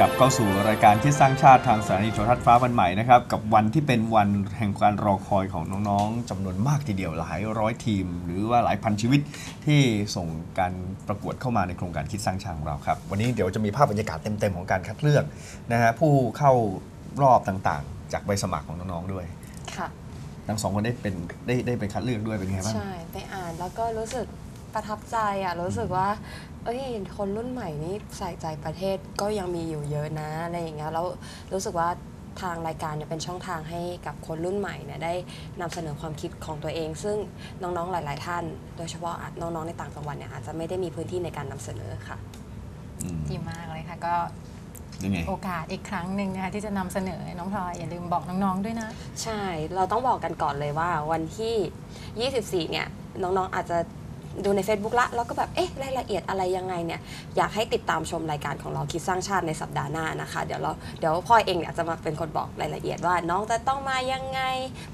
กลับเข้าสู่รายการคิดสร้างชาติทางสถานีโทรทัศน์ฟ้าวันใหม่นะครับกับวันที่เป็นวันแห่งการรอคอยของน้องๆจำนวนมากทีเดียวหลายร้อยทีม หรือว่าหลายพันชีวิตที่ส่งการประกวดเข้ามาในโครงการคิดสร้างชาติของเราครับ วันนี้เดี๋ยวจะมีภาพบรรยากาศเต็มๆของการคัดเลือกนะฮะผู้เข้ารอบต่างๆ จากใบสมัครของน้องๆด้วยค่ะทั้งสองคนได้เป็นได้ได้ไปคัดเลือกด้วยเป็นไงบ้างใช่ไปอ่านแล้วก็รู้สึก ประทับใจอะรู้สึกว่า เอ้ยคนรุ่นใหม่นี่ใส่ใจประเทศก็ยังมีอยู่เยอะนะอะไรอย่างเงี้ยแล้วรู้สึกว่าทางรายการเนี่ยเป็นช่องทางให้กับคนรุ่นใหม่เนี่ยได้นำเสนอความคิดของตัวเอง ซึ่งน้องๆหลาย ๆ ท่าน โดยเฉพาะอาจน้องๆในต่างจังหวัดเนี่ยอาจจะไม่ได้มีพื้นที่ในการนำเสนอค่ะ อืมดีมากเลยค่ะ ก็ยังไง โอกาสอีกครั้งหนึ่งนะคะที่จะนำเสนอน้องพลอยอย่าลืมบอกน้องๆด้วยนะ ใช่ เราต้องบอกกันก่อนเลยว่าวันที่ 24 เนี่ย น้องๆ อาจจะ ดูใน Facebook ละแล้วก็แบบเอ๊ะรายละเอียดอะไรยังไงเนี่ยอยากให้ติดตามชมรายการของเราคิดสร้างชาติในสัปดาห์หน้านะคะ เดี๋ยวเราเดี๋ยวพ่อเองเนี่ยจะมาเป็นคนบอกรายละเอียดว่า น้องจะต้องมายังไง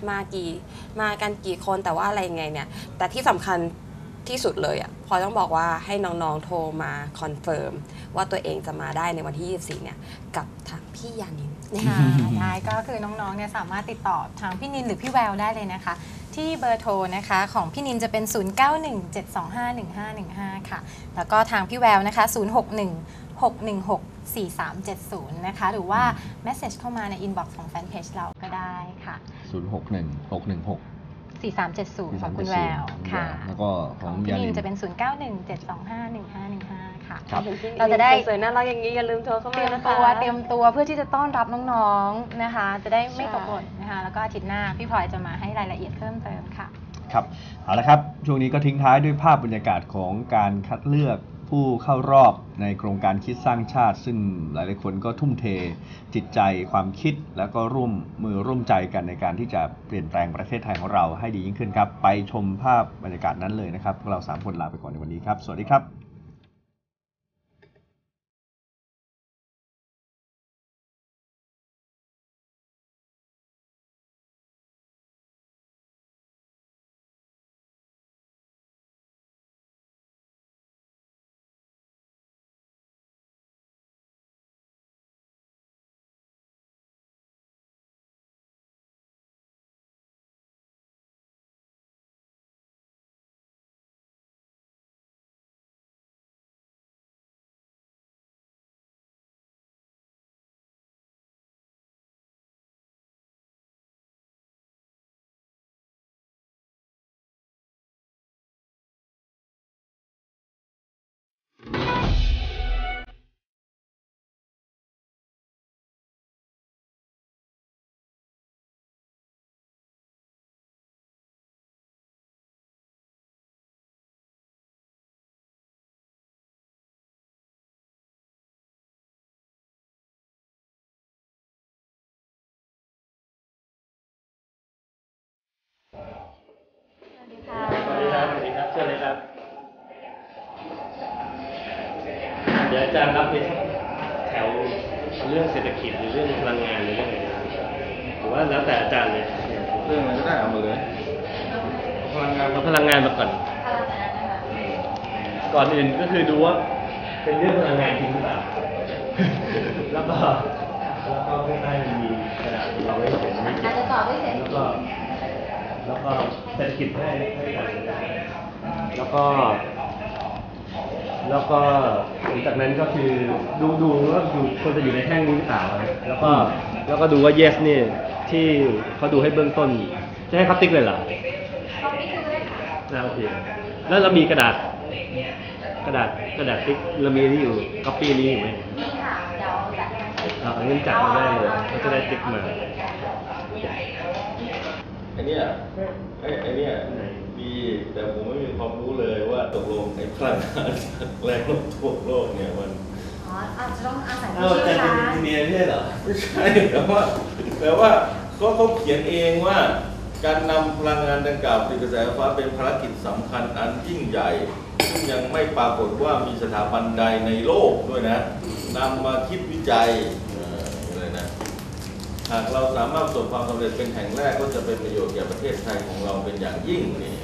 มากี่มากันกี่คนแต่ว่าอะไรยังไงเนี่ยแต่ที่สำคัญที่สุดเลยอะพอยต้องบอกว่าให้น้องๆโทรมาคอนเฟิร์มว่าตัวเองจะมาได้ในวันที่ 24 เนี่ย กับทางพี่ยานินค่ะได้ก็คือน้องๆเนี่ยสามารถติดต่อทางพี่นินหรือพี่แววได้เลยนะคะ ที่เบอร์โทรนะคะ ของพี่นินจะเป็น 0917251515 ค่ะ แล้วก็ทางพี่แววนะคะ 0616164370 นะคะ หรือว่า message เข้ามาใน inbox ของแฟนเพจเราก็ได้ค่ะ 061 616 4370 ของคุณแววค่ะ แล้วก็ขขอองงพี่ยานินินนจะเป็น 0917251515 ค่ะ ครับ เราจะได้ สวยๆน่ารักอย่างนี้อย่าลืมโทรเข้าเตมารียมนะคะ ตัวเตรียมตัวเพื่อที่จะต้อนรับน้องๆนะคะ จะได้ไม่ใช่ ตกหล่นนะคะ แล้วก็อาทิตย์หน้าพี่พลอยจะมาให้รายละเอียดเพิ่มเติมค่ะ ครับเอาละครับ ช่วงนี้ก็ทิ้งท้ายด้วยภาพบรรยากาศของการคัดเลือกผู้เข้ารอบในโครงการคิดสร้างชาติ ซึ่งหลายๆคนก็ทุ่มเทจิตใจความคิดแล้วก็ร่วมมือร่วมใจกันในการที่จะเปลี่ยนแปลงประเทศไทยของเราให้ดียิ่งขึ้นครับ ไปชมภาพบรรยากาศนั้นเลยนะครับพวกเราสามคนลาไปก่อนในวันนี้ครับ สวัสดีครับ เชิญเลยครับ เดี๋ยวอาจารย์รับในแถวเรื่องเศรษฐกิจหรือเรื่องพลังงานหรือเรื่องอะไรหรือว่าแล้วแต่อาจารย์เลยเรื่องอะไรก็ได้เอามาเลยพลังงานเอาพลังงานมาก่อน ก่อนอื่นก็คือดูว่าเป็นเรื่องพลังงานจริงหรือเปล่า แล้วก็แล้วก็ข้างใต้มันมีกระดาษเราไว้เขียนไม่เขียนอาจจะตอบด้วยเสียงแล้วก็แล้วก็เศรษฐกิจให้ให้การศึกษา แล้วก็ แล้วก็หลังจากนั้นก็คือดูดูว่าอยู่ควรจะอยู่ในแท่งนี้หรือเปล่าแล้วก็แล้วก็ดูว่า yes นี่ที่เขาดูให้เบื้องต้น จะให้เขาติ๊กเลยเหรอนะโอเคแล้วเรามีกระดาษ กระดาษกระดาษติ๊กเรามีนี่อยู่ก๊อปปี้นี้อยู่ไหมเอาเอาเงินจัดมาได้เลยเขาจะได้ติ๊กมาไอ้เนี่ยไอ้ไอ้เนี่ย แต่ผมไม่มีความรู้เลยว่าตกลงไอ้พลังงานจากแรงโน้มถ่วงโลกเนี่ยมันอ๋ออาจจะต้องอาศัยเออแต่เป็นอินเนียร์ไม่ใช่เหรอ ไม่ใช่แต่ว่าแต่ว่าก็เขาเขียนเองว่า การนำพลังงานดังกล่าวผลิตกระแสไฟฟ้าเป็นภารกิจสำคัญอันยิ่งใหญ่ ซึ่งยังไม่ปรากฏว่ามีสถาบันใดในโลกด้วยนะนำมาคิดวิจัยเอ่ออะไรนะ หากเราสามารถประสบความสำเร็จเป็นแห่งแรกก็จะเป็นประโยชน์แก่ประเทศไทยของเราเป็นอย่างยิ่งนี่นะ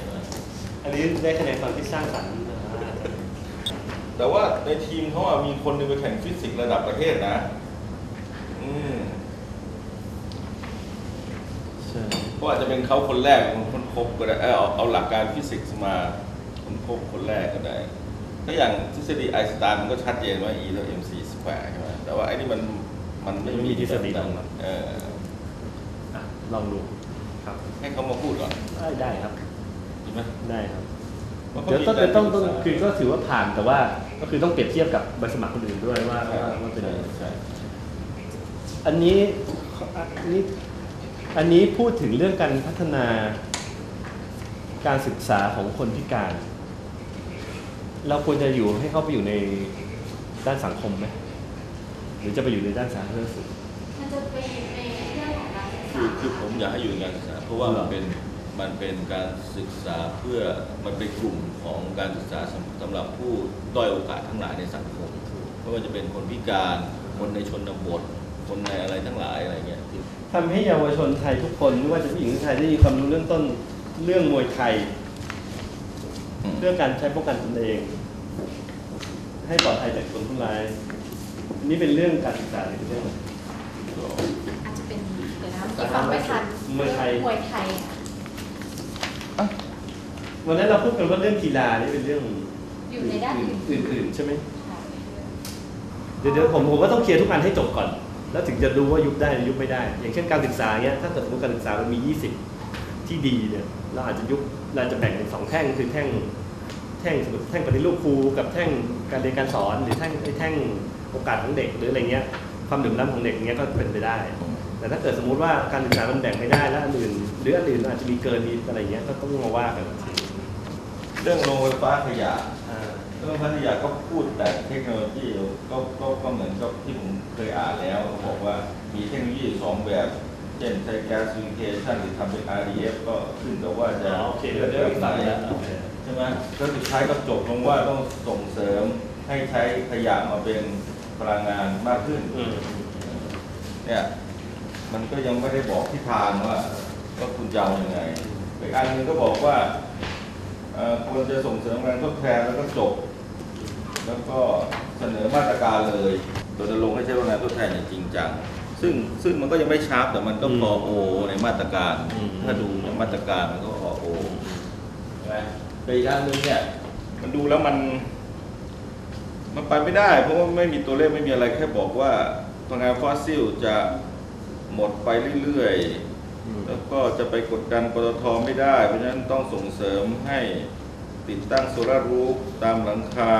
อันนี้ได้คะแนนความคิดสร้างสรรค์แต่ว่าในทีมเขาอะมีคนหนึงไปแข่งฟิสิกส์ระดับประเทศนะ อืมใช่เพราะอาจจะเป็นเขาคนแรกคนค้นพบก็ได้เออเอาเอาหลักการฟิสิกส์มาค้นพบคนแรกก็ได้ถ้าอย่างทฤษฎีไอน์สไตน์มันก็ชัดเจนว่า E เท่า mc สแควร์ใช่ไหมแต่ว่าไอ้นี่มันมันไม่ไม่มีทฤษฎีรองรับเออ อะลองดูครับให้เขามาพูดก่อน ได้ได้ครับดี ไหมได้ครับว่าขาเดี๋ยวต้องมีการต้องต้องศึกษาคือก็ถือว่าผ่านแต่ว่าก็คือต้องเปรียบเทียบกับใบสมัครคนอื่นด้วยว่าใช่ว่าว่าเป็นยังไงใช่อันนี้อันนี้อันนี้พูดถึงเรื่องการพัฒนาการศึกษาของคนพิการ เราควรจะอยู่ให้เขาไปอยู่ในด้านสังคมไหมหรือจะไปอยู่ในด้านสาธารณสุขมันจะไปอยู่ในเรื่องของการศึกคืษาอคือผมอยากให้อยู่ในการศึกษาเพราะว่าเหรมันอเป็น มันเป็นการศึกษาเพื่อมันเป็นกลุ่มของการศึกษาสำสำหรับผู้ด้อยโอกาสทั้งหลายในสังคมไม่ว่าจะเป็นคนพิการคนในชนบท คนในอะไรทั้งหลายอะไรเงี้ยที่ทำให้เยาวชนไทยทุกคนไม่ว่าจะผู้หญิงหรือชายได้มีความรู้เรื่องต้นเรื่องมวยไทยเรื่องการใช้ป้องกันตนเอง ให้ปลอดภัยจากคนผู้ร้ายอันนี้เป็นเรื่องการศึกษาหรือเป็นเรื่องอะไรอาจจะเป็นเดี๋ยวนะที่ฟังไม่ทันมวยไทยมวยไทยค่ะ วันนั้นเราพูดกันว่าเรื่องกีฬานี่เป็นเรื่องอยู่ในด้านอื่นอื่นๆใช่ไหมค่ะเดี๋ยวเดี๋ยวผมผมว่าต้องเคลียร์ทุกอันให้จบก่อน แล้วถึงจะดูว่ายุบได้หรือยุบไม่ได้ อย่างเช่นการศึกษาเนี้ยถ้าเกิดสมมติการศึกษามันมี 20 ที่ดีเนี่ยเราอาจจะยุบเราจะแบ่งเป็นสองแท่งคือแท่งแท่งสมมติแท่งปฏิรูปครูกับแท่งการเรียนการสอน หรือแท่งไอ้แท่งโอกาสของเด็กหรืออะไรเงี้ยความดื่มล้ำของเด็กเงี้ยก็เป็นไปได้ แต่ถ้าเกิดสมมุติว่าการศึกษามันแบ่งไม่ได้แล้วอันอื่นหรืออันอื่นอาจจะมีเกินมีอะไรเงี้ยก็ต้องมาว่ากันอีกทีเรื่องโรงไฟฟ้าขยะอ่าเรื่องพัทยาก็พูดแต่เทคโนโลยีก็ก็ก็เหมือนกับที่ผมเคยอ่านแล้วเขาบอกว่ามีเทคโนโลยีสองแบบ เช่นใช้แก๊สฟิวเทชันหรือทำเป็น RDF ก็ขึ้นกับว่าจะอ๋อโอเคเดี๋ยวเดี๋ยวอีกฝั่งแล้วใช่ไหมก็สุดท้ายก็จบลงว่าต้องส่งเสริมให้ใช้ขยะมาเป็นพลังงานมากขึ้นอืมเนี่ย มันก็ยังไม่ได้บอกทิศทางว่าว่าคุณจะเอายังไงอีกอันหนึงก็บอกว่าเอ่อควรจะส่งเสริมการทดแทนแล้วก็จบ แล้วก็เสนอมาตรการเลยโดยจะลงค์ให้ใช้พลังงานทดแทนอย่างจริงจังซึ่งซึ่งมันก็ยังไม่ชาร์ปแต่มันก็พอโอในมาตรการถ้าดูในมาตรการมันก็พอโอใช่ไหมแต่อีกอันหนึงเนี่ย มันดูแล้วมัน มันไปไม่ได้ เพราะว่าไม่มีตัวเลขไม่มีอะไรแค่บอกว่าพลังงานฟอสซิลจะ หมดไปเรื่อยๆ แล้วก็จะไปกดดันปตทไม่ได้ เพราะฉะนั้นต้องส่งเสริมให้ติดตั้งโซลาร์รูฟตามหลังคา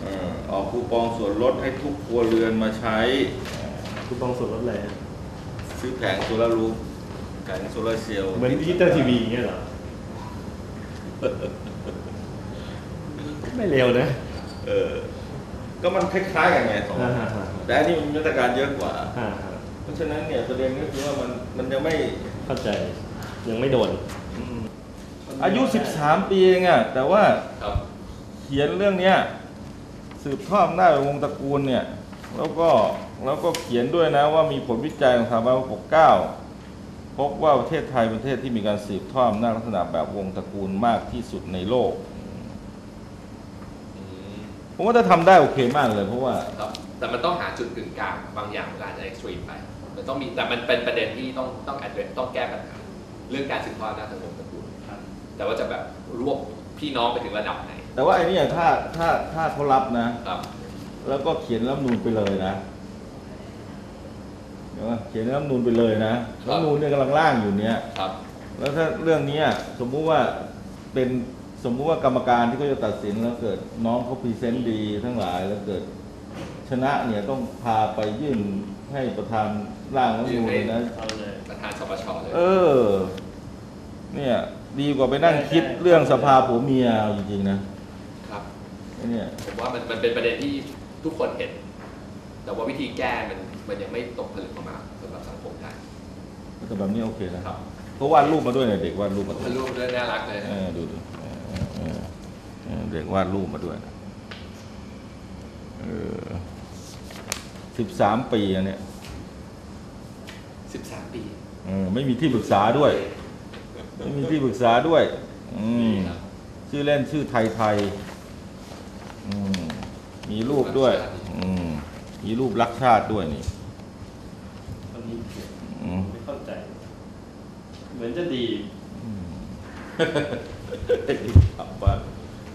เอ่อออกคูปองส่วนลดให้ทุกครัวเรือนมาใช้คูปองส่วนลดอะไรฮะซื้อแผงโซลาร์รูฟแผงโซลาร์เซลล์เหมือนดิจิตอลทีวีอย่างเงี้ยเหรอ ไม่เร็วนะ เออ ก็มันคล้ายๆกันไงสองอันอ่าฮะ แต่อันนี้มันมีมาตรการเยอะกว่า อ่าฮะเพราะฉะนั้นเนี่ยประเด็นก็คือว่ามันมันยังไม่เข้าใจยังไม่โดนอายุ 13 ปีเองอะแต่ว่าครับ เขียนเรื่องเนี้ยสืบทอดอำนาจวงศ์ตระกูลเนี่ย แล้วก็แล้วก็เขียนด้วยนะว่ามีผลวิจัยของสถาบันปกเกล้าพบว่าประเทศไทยเป็นประเทศที่มีการสืบทอดอำนาจลักษณะแบบวงศ์ตระกูลมากที่สุดในโลกอืมผมว่าถ้าทำได้โอเคมากเลย เพราะว่าครับ แต่มันต้องหาจุดกึ่งกลางบางอย่างมันอาจจะเอ็กซ์ตรีมไป มันต้องมีแต่มันเป็นประเด็นที่ต้องต้อง address ต้องแก้ปัญหาเรื่องการสืบทอดอำนาจทางวงตระกูลแต่ว่าจะแบบรวบพี่น้องไปถึงระดับไหน แต่ว่าไอ้นี่ถ้าถ้าถ้าเขารับนะ ครับ แล้วก็เขียนรัฐธรรมนูนไปเลยนะเดี๋ยวนะเขียนรัฐธรรมนูนไปเลยนะรัฐธรรมนูนเนี่ยกำลังร่างอยู่เนี้ยครับแล้วถ้าเรื่องเนี้ยสมมุติว่าเป็นสมมุติว่ากรรมการที่เขาจะตัดสินแล้วเกิดน้องเขาพรีเซนต์ดีทั้งหลายแล้วเกิด ชนะเนี่ยต้องพาไปยื่นให้ประธานร่างรัฐธรรมนูญเลยนะ เอาเลยประธานสปชเลย เออ เนี่ย ดีกว่าไปนั่งคิดเรื่องสภาผัวเมียเอาจริงๆนะครับ ไอ้เนี่ย ผมว่ามันมันเป็นประเด็นที่ทุกคนเห็น แต่ว่าวิธีแก้มันมันยังไม่ตกผลึกออกมาสำหรับสังคมไทยแต่แบบนี้โอเคนะครับเพราะวาดรูปมาด้วยเนี่ยเด็กวาดรูปมาด้วยมันรูปด้วยน่ารักเลยเออดูดูเออเออเออเออเด็กวาดรูปมาด้วยนะเออ สิบสามปีอะเนี่ย13ปีเออไม่มีที่ปรึกษาด้วย ไม่มีที่ปรึกษาด้วย อืมดีครับชื่อเล่นชื่อไทยไทยอืมมีรูปด้วย อืมมีรูปรักชาติด้วยนี่อันนี้อืมไม่เข้าใจ เหมือนจะดีให้ถามว่า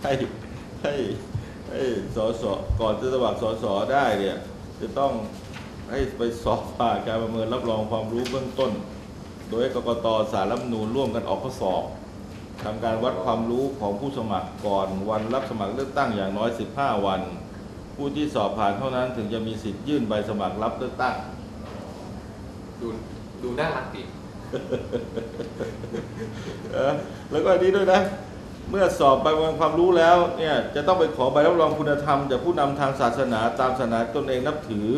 ให้ให้ให้สสก่อนจะสมัครสสได้เนี่ย จะต้องให้ไปสอบผ่านการประเมินรับรองความรู้เบื้องต้น โดยกกตสารรัฐธรรมนูญร่วมกันออกข้อสอบทำการวัดความรู้ของผู้สมัครก่อนวันรับสมัครเลือกตั้งอย่างน้อย 15 วัน ผู้ที่สอบผ่านเท่านั้นถึงจะมีสิทธิ์ยื่นใบสมัครรับเลือกตั้ง ดูดูน่ารักดีเออแล้วก็อันนี้ด้วยนะ เมื่อสอบใบประเมินความรู้แล้วเนี่ยจะต้องไปขอใบรับรองคุณธรรมจากผู้นำทางศาสนาตามศาสนาตนเองนับถือ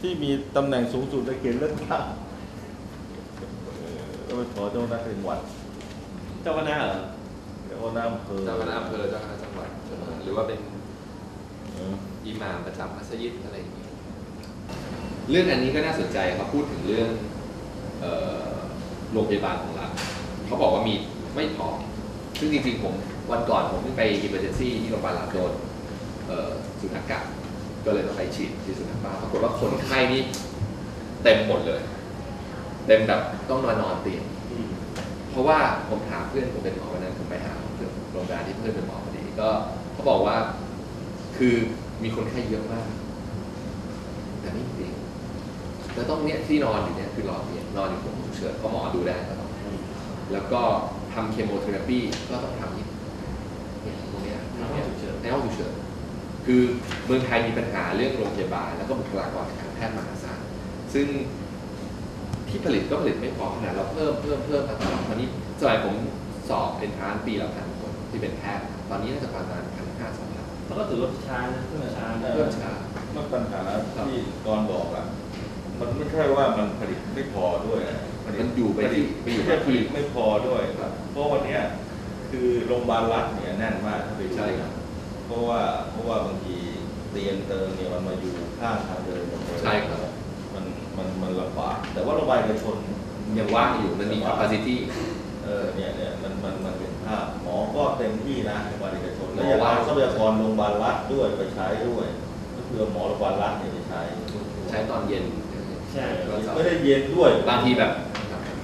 ที่มีตำแหน่งสูงสุดในเขตเลือกตั้งก็ไปขอเจ้าหน้าที่จังหวัดเจ้าคณะเหรอเจ้าหน้าอำเภอเจ้าคณะอำเภอเจ้าคณะจังหวัดหรือว่าเป็นอิหม่ามประจำมัสยิดอะไรอย่างนี้เรื่องอันนี้ก็น่าสนใจครับพูดถึงเรื่องโรงพยาบาลของรัฐเขาบอกว่ามีไม่พอ ซึ่งจริงๆผมวันก่อนผมเพิ่งไป emergency ที่โรงพยาบาลรัฐโดนเอ่อสุนัขกัดก็เลยต้องไปฉีดที่สุนัขบ้าปรากฏว่าคนไข้นี่เต็มหมดเลย เต็มแบบต้องนอนนอนเตียงอืมเพราะว่าผมถามเพื่อนผมเป็นหมอวันนั้นผมไปหาเพื่อนโรงพยาบาลที่เพื่อนเป็นหมอพอดีก็เขาบอกว่าคือมีคนไข้เยอะมาก แต่ไม่มีเตียงแล้วต้องเนี่ยที่นอนอยู่เนี่ยคือรอเตียงนอนอยู่ผมฉุกเฉินเพราะหมอดูได้ก็ต้องแล้วก็ ทำเคมีเทอราปีก็ต้องทำที่เนี่ยตรงเนี้ยในห้องฉุกเฉินในห้องฉุกเฉินคือเมืองไทยมีปัญหาเรื่องโรงพยาบาล แล้วก็บุคลากรทางการแพทย์มหาศาลซึ่งที่ผลิตก็ผลิตไม่พอขนาดเราเพิ่มเพิ่มเพิ่มมาตลอดตอนนี้สมัยผมสอบเป็นทานปีละพันคนที่เป็นแพทย์ตอนนี้น่าจะประมาณพันห้าสองพันเขาก็ถือว่าช้านะเพื่อช้านะเพิ่มช้ามันปัญหาที่กรบอกอะมันไม่ใช่ว่ามันผลิตไม่พอด้วยะผลิต มันอยู่ไปที่ไปอยู่ไม่กับใช่ผลิที่ตไม่พอด้วยครับเพราะวันเนี้ยคือโรงพยาบาลรัฐเนี่ยแน่นมากถ้าไปดูใช่ครับ เพราะว่าเพราะว่าบางทีเตียงเติมเนี่ยมันมาอยู่ข้างทางเดินหมดเลยใช่ครับมันมันมันลำบากแต่ว่าโรงพยาบาลเอกชนยังว่างอยู่มันมี capacity เออเนี่ยเนี่ยมันมันมันเป็นภาพหมอก็เต็มที่นะโรงพยาบาลเอกชนหมแล้วอยังว่าเอาทรัพยากรโรงพยาบาลรัฐด้วยไปใช้ด้วย ก็คือหมอโรงพยาบาลรัฐเนี่ยไปใช้ ใช้ตอนเย็น ใช่ไม่ได้เย็นด้วยบางทีแบบ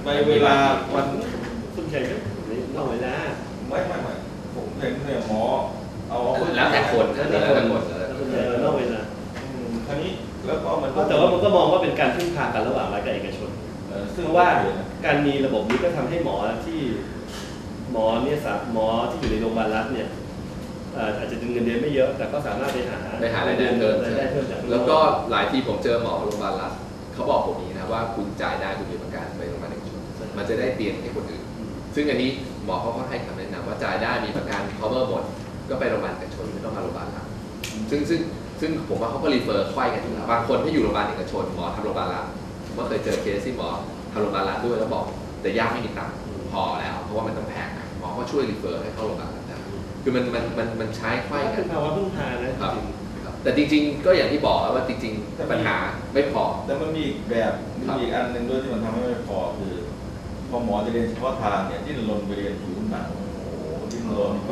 ในเวลาวันคุณใหญ่ก็นอกเวลาไม่ไม่ไม่ผมเห็นเนี่ยหมอเอาแล้วแต่คนนะแล้วแต่คนแล้วแต่แล้วคคุนณใหญ่ก็นอกเวลาอืมคราวนี้แล้วก็มันก็แต่ว่ามันก็มองว่าเป็นการพึ่งพากันระหว่างรัฐกับเอกชนเออซึ่งเพราะว่าเดี๋ยนะการมีระบบนี้ก็ทำให้หมอที่หมอเนี่ยสาหมอที่อยู่ในโรงพยาบาลรัฐเนี่ยเอ่ออาจจะเงินเดือนไม่เยอะแต่ก็สามารถไปหาไปหารายได้เพิ่มรายได้เพิ่มจากข้างนอแล้วก็หลายทีผมเจอหมอโรงพยาบาลรัฐ เขาบอกผมนี้นะว่าคุณจ่ายได้คุณมีประกันไปโรงพยาบาลเอกชนมันจะได้เตียงให้คนอื่น ซึ่งอันนี้หมอเขาก็ให้คำแนะนำว่าจ่ายได้มีประกัน cover หมดก็ไปโรงพยาบาลเอกชนไม่ต้องมาโรงพยาบาลรัฐซึ่งซึ่งซึ่งผมว่าเขาก็รีเฟอร์ค่อยกันอยู่แล้วบางคนที่อยู่โรงพยาบาลเอกชนหมอทำโรงพยาบาลรัฐผมก็เคยเจอเคสที่หมอทำโรงพยาบาลรัฐด้วยแล้วบอกแต่ญาติไม่มีตังค์พอแล้ว เพราะว่ามันต้องแพงอะหมอก็ช่วยรีเฟอร์ให้เข้าโรงพยาบาลรัฐได้คือมันมันมันมันใช้ค่อยก็กัคืนอภาวะพึ่งพานะจครับริงครับ แต่จริงๆ ก็อย่างที่บอกว่าจริงๆ ปัญหาไม่พอ แต่มันมีอีกแบบมีครับอีกอันหนึ่งด้วยที่มันทำให้ไม่พอคือ พอหมอจะเรียนเฉพาะทางเนี่ยที่รนไปเรียนผิวหนังโอ้โหที่รนไป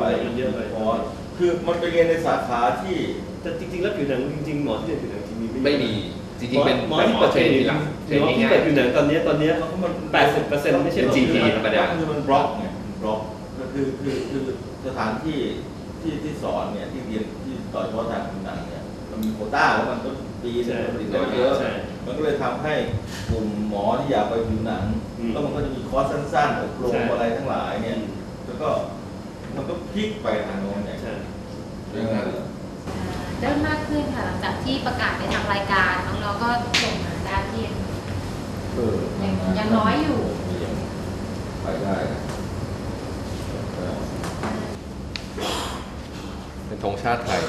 คอร์สคือมันไปเรียนในสาขาที่ๆแต่จริงๆ แล้วผิวหนังจริงๆหมอที่เรียนผิวหนังจริงๆไม่มีจริงๆเป็นหมอที่เปิดเทเทรรนนทีหลังเทรนหมอที่ง่ายเปิดผิวหนังตอนนี้ตอนนี้เพราะมันแปดสิบเปอร์เซ็นต์ไม่ใช่เป็น GP ธรรมดาคือมันบล็อกไงบล็อกก็คือคือคือสถานที่ที่ที่สอนเนี่ยที่เรียนที่ต่อยเฉพาะทางผิวหนังเนี่ย มันมีโควต้าแล้วมันก็ปีนึงมันผลิตได้เยอะใช่มันก็เลยทำให้กลุ่มหมอที่อยากไปผิวหนัง อืมแล้วมันก็จะมีคอร์สสั้นๆอบรมใช่ อะไรทั้งหลายเนี่ยแล้วก็มันก็พลิกไปทางโน้นเนี่ยใช่เรื่องนั้นเหรอเริ่มมากขึ้นค่ะหลังจากที่ประกาศในทางรายการน้องๆก็ส่งมาด้านที่ เออยังยังน้อยอยู่ยังไปได้นะเออเป็นธงชาติไทย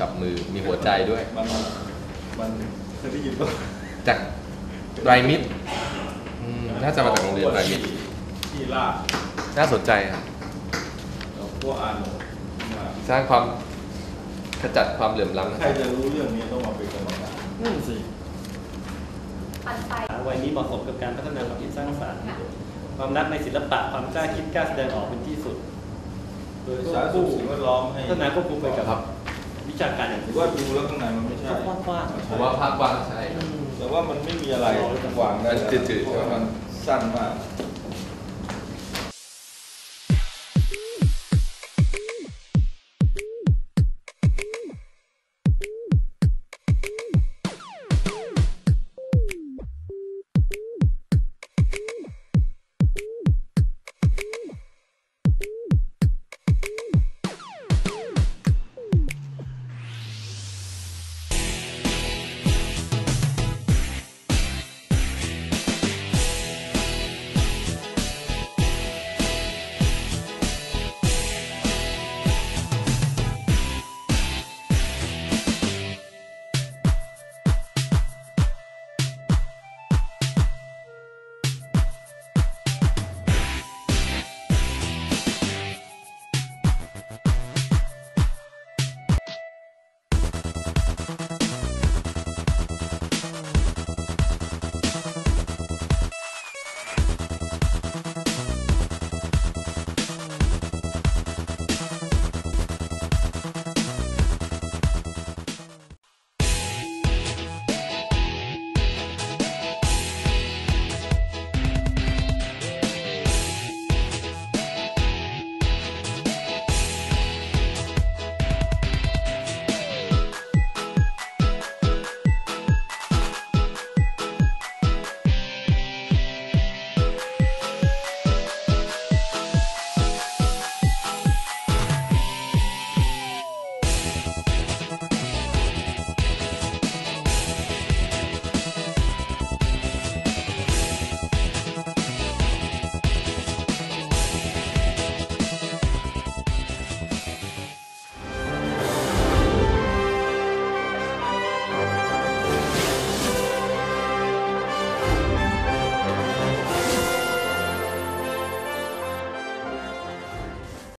จับมือมีหัวใจด้วย มันมันเคยได้ยินป่ะจากไรมิตรอืมน่าจะมาจากโรงเรียนไรมิตรที่ลาดน่าสนใจครับแล้วพวกอ่านมาสร้างความขจัดความเหลื่อมล้ำนะใครจะรู้เรื่องนี้ต้องมาเป็นกรรมการนั่นสิปันไปวัยนี้เหมาะสมกับการพัฒนาความคิดสร้างสรรค์ความรักในศิลปะความกล้าคิดกล้าแสดงออกเป็นที่สุด โดยสารสุขสิ่งแวดล้อมให้พัฒนาควบคู่ไปกับครับวิ ชาการอย่างหรือว่าดูแล้วข้างในมันไม่ใช่ กว้างผมว่าภาพกว้างใช่แต่ว่ามันไม่มีอะไรวางได้มันจืดๆเพราะว่ามันสั้นมากใ